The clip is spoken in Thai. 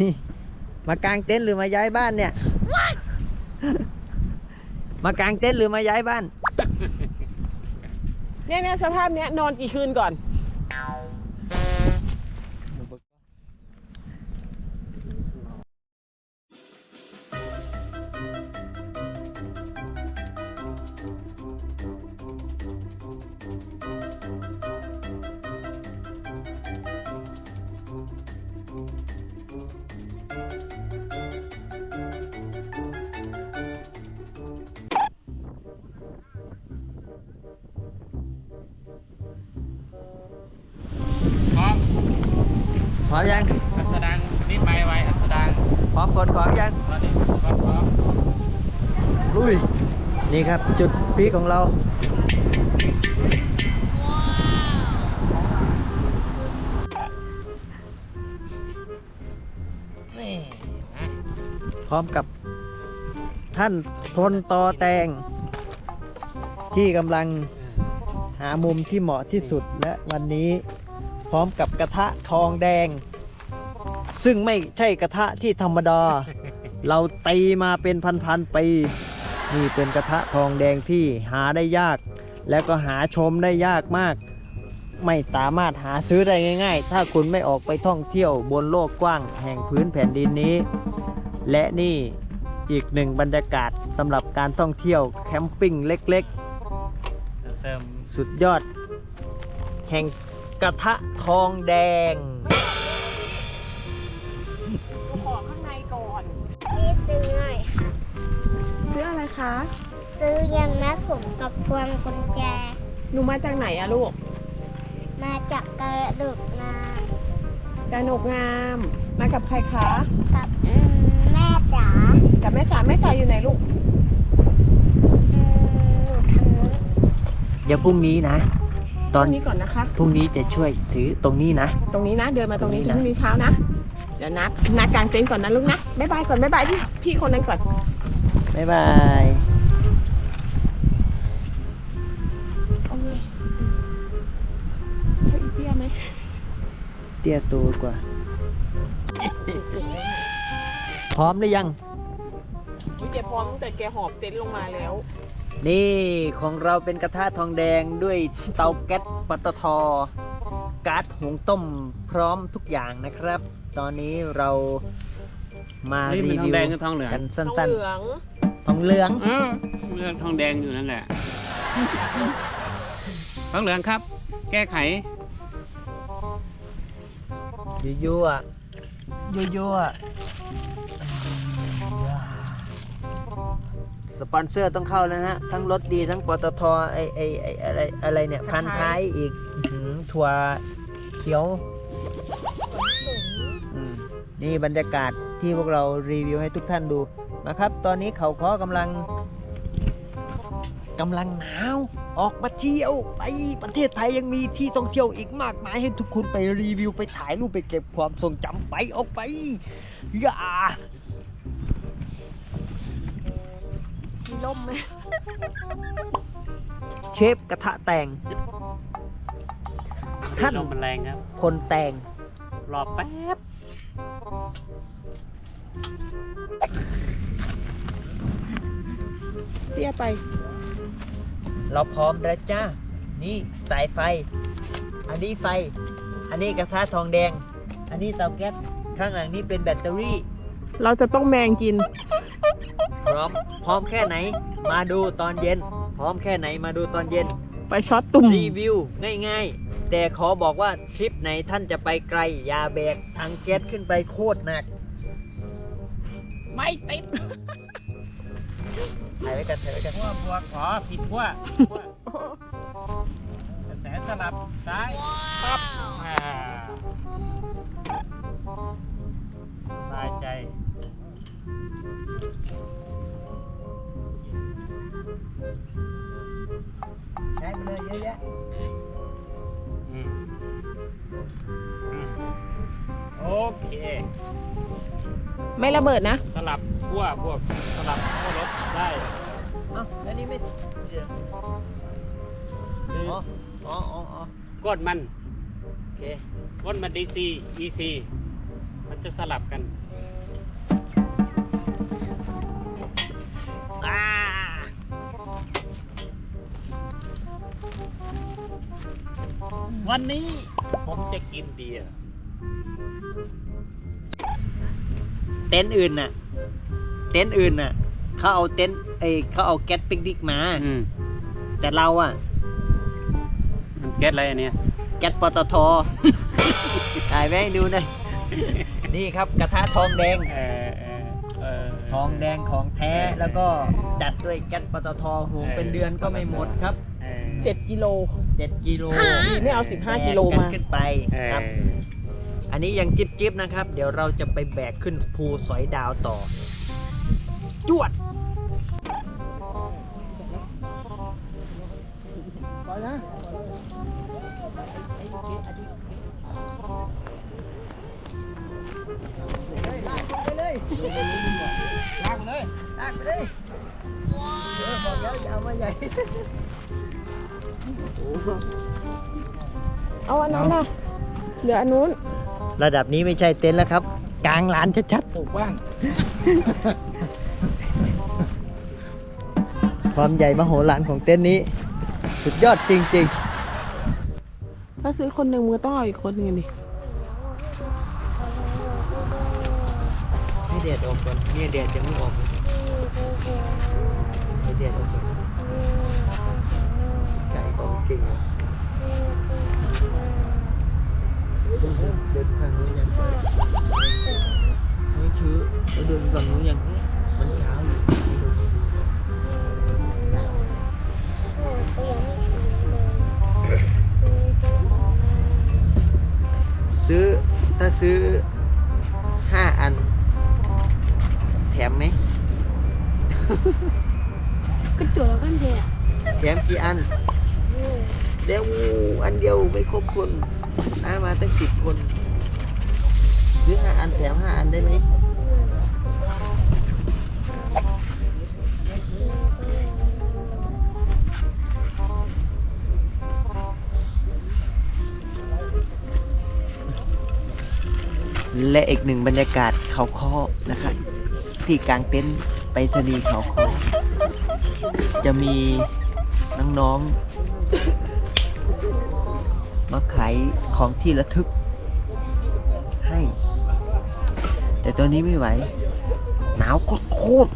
นี่มากางเต็นท์หรือมาย้ายบ้านเนี่ย มากางเต็นท์หรือมาย้ายบ้าน เนี่ยเนี่ยสภาพเนี้ยนอนกี่คืนก่อน พร้อมพร้อมยัง อัสดางนิดไปไว้อัสดางพร้อมกดของยัง ตอนนี้พร้อมพร้อมลุย นี่ครับจุดพีคของเรา พร้อมกับท่านพลตอแตง ที่กำลังหามุมที่เหมาะที่สุดและวันนี้พร้อมกับกระทะทองแดง ซึ่งไม่ใช่กระทะที่ธรรมดา เราตีมาเป็นพันๆปีนี่เป็นกระทะทองแดงที่หาได้ยาก และก็หาชมได้ยากมาก ไม่สามารถหาซื้อได้ง่าย ๆ ถ้าคุณไม่ออกไปท่องเที่ยวบนโลกกว้างแห่งพื้นแผ่นดินนี้ และนี่อีกหนึ่งบรรยากาศสำหรับการท่องเที่ยวแคมปิ้งเล็กเติมๆ สุดยอด แห่งกระทะทองแดงขอข้างในก่อนที่ซื้อหน่อยค่ะ ซื้ออะไรคะ ซื้อยางมัดผมกับพวงกุญแจ หนูมาจากไหนอะลูก มาจากกระดูกนากาหนกงาม มากับใครคะ กับอืมแม่ จ๋ากับแม่จ๋าแม่จ๋าอยู่ไหนลูก อืมอยู่ทางนู้นเดี๋ยวพรุ่งนี้นะ ตตออนนนี้ก่อนนะคะ พรุ่งนี้จะช่วยถือตรงนี้นะ ตรงนี้นะเดินมาตรงนี้ตถึรงงนี้นะพรุ่งนี้เช้านะเดี๋ยวนัดนัดกลางเต็นท์ก่อนนะลูกนะบ๊ายบายก่อนบ๊ายบายพี่พี่คนนั้นก่อน บ๊ายบายโอเคเท่าอีเตี้ยไหม เตี้ยตัวกว่า พร้อมหรือยังวิเจพร้อมตั้งแต่แกหอบเต็นท์ลงมาแล้ว นี่ของเราเป็นกระทะทองแดงด้วยเตาแก๊สปตทก๊าซหุงต้มพร้อมทุกอย่างนะครับ ตอนนี้เรามานี่รีมันทองวิวแดงกับทองเหลืองกันสัต้อ้นเหลืองๆทองเหลือง เออเรื่องทองแดงอยู่นั่นแหละ ทองเหลืองครับ แก้ไข ยั่วๆอะยั่วๆอะ สปอนเซอร์ต้องเข้าแล้วนะฮะ ทั้งรถดีทั้งปตทไอไอไออะไรอะไรเนี่ย พันท้ายอีกอื้อหือถั่วเขียวอืมนี่บรรยากาศที่พวกเรารีวิวให้ทุกท่านดูนะครับ ตอนนี้เขาเคอกำลังกำลังหนาวออกมาเที่ยวไปประเทศไทยยังมีที่ท่องเที่ยวอีกมากมายให้ทุกคนไปรีวิวไปถ่ายรูปไปเก็บความทรงจำไปออกไปอย่า มีล่มไหมเชฟกระทะแตง ท่าน ลมมันแรงครับคนแตง รอแป๊บ เตี้ยไป เราพร้อมแล้วจ้า นี่สายไฟ อันนี้ไฟ อันนี้กระทะทองแดง อันนี้เตาแก๊ส ข้างหลังนี้เป็นแบตเตอรี่ เราจะต้องแมงกิน พร้อม พร้อมแค่ไหน มาดูตอนเย็น พร้อมแค่ไหนมาดูตอนเย็น ไปช็อตตุ่ม รีวิวง่ายๆ แต่ขอบอกว่าทริปไหนท่านจะไปไกลอย่าแบกถังแก๊สขึ้นไปโคตรหนัก ไม่ติดถ่ายไว้กันถ่ายไว้กันขั้วบวกขอผิดขั้วขั้วกระแสสลับซ้ายปั๊บอ่า ใช้ไปเลยเยอะแยะอืมอืมโอเค ไม่ระเบิดนะ สลับขั้วพวกสลับขั้วรถได้ เอ้าแล้วนี่ไม่เดี๋ยวคืออ๋ออ๋ออ๋ออ๋อก้นมันโอเคก้นมัน DC EC มันจะสลับกัน วันนี้ผมจะกินเบียร์เต็นท์อื่นน่ะ เต็นท์อื่นน่ะเขาเอาเต็นท์เอ้ยเขาเอาแก๊สปิกนิกมา อืมแต่เราอะ มันแก๊สอะไรอันเนี้ยแก๊สปตท ถ่ายไว้ให้ดูหน่อยนี่ครับกระทะทองแดง เออเออเออ ทองแดงของแท้แล้วก็จัดด้วยแก๊สปตทหุงเป็นเดือนก็ไม่หมดครับเออเจ็ดกิโล 7 กิโลดีไม่เอา 15 กิโลมาแบกนขึ้นไปเออครับ อันนี้ยังจิบจิบๆนะครับ เดี๋ยวเราจะไปแบกขึ้นภูสอยดาวต่อ จวดไปนะลากไปเลยลากไปเลยลากไปเลยเออบอกแล้วอย่าเอามาใหญ่ เอาอันนั้นน่ะเหลืออันนู้น ระดับนี้ไม่ใช่เต็นท์แล้วครับ กลางลานชัดปลูกบ้างๆความใหญ่มโหฬารของเต็นท์นี้ สุดยอดจริงถ้าซื้อคนหนึ่งมือต้องเอาอีกคนหนึ่งดิ ๆ ให้เดดออกก่อนเนี่ยเดดยังไม่ออกเลยให้เดดออกก่อนไก่ของจริงอะเดินทางนู้นยังไม่ชื้อแล้วเดินฝั่งนู้นยังมันเช้าอยู่ซื้อถ้าซื้อห้าอัน แถมไหมก็จุดแล้วกันเถอะแถมกี่อัน เดี๋ยวอันเดียวไม่ครบคนน้ามาตั้งสิบคนซื้อห้าอันแถมห้าอันได้ไหมและอีกหนึ่งบรรยากาศเขาค้อนะครับที่กลางเต็นท์ไปทะเลเขาค้อจะมีน้องๆ มาขายของที่ระทึกให้ แต่ตัวนี้ไม่ไหว หนาวโคตร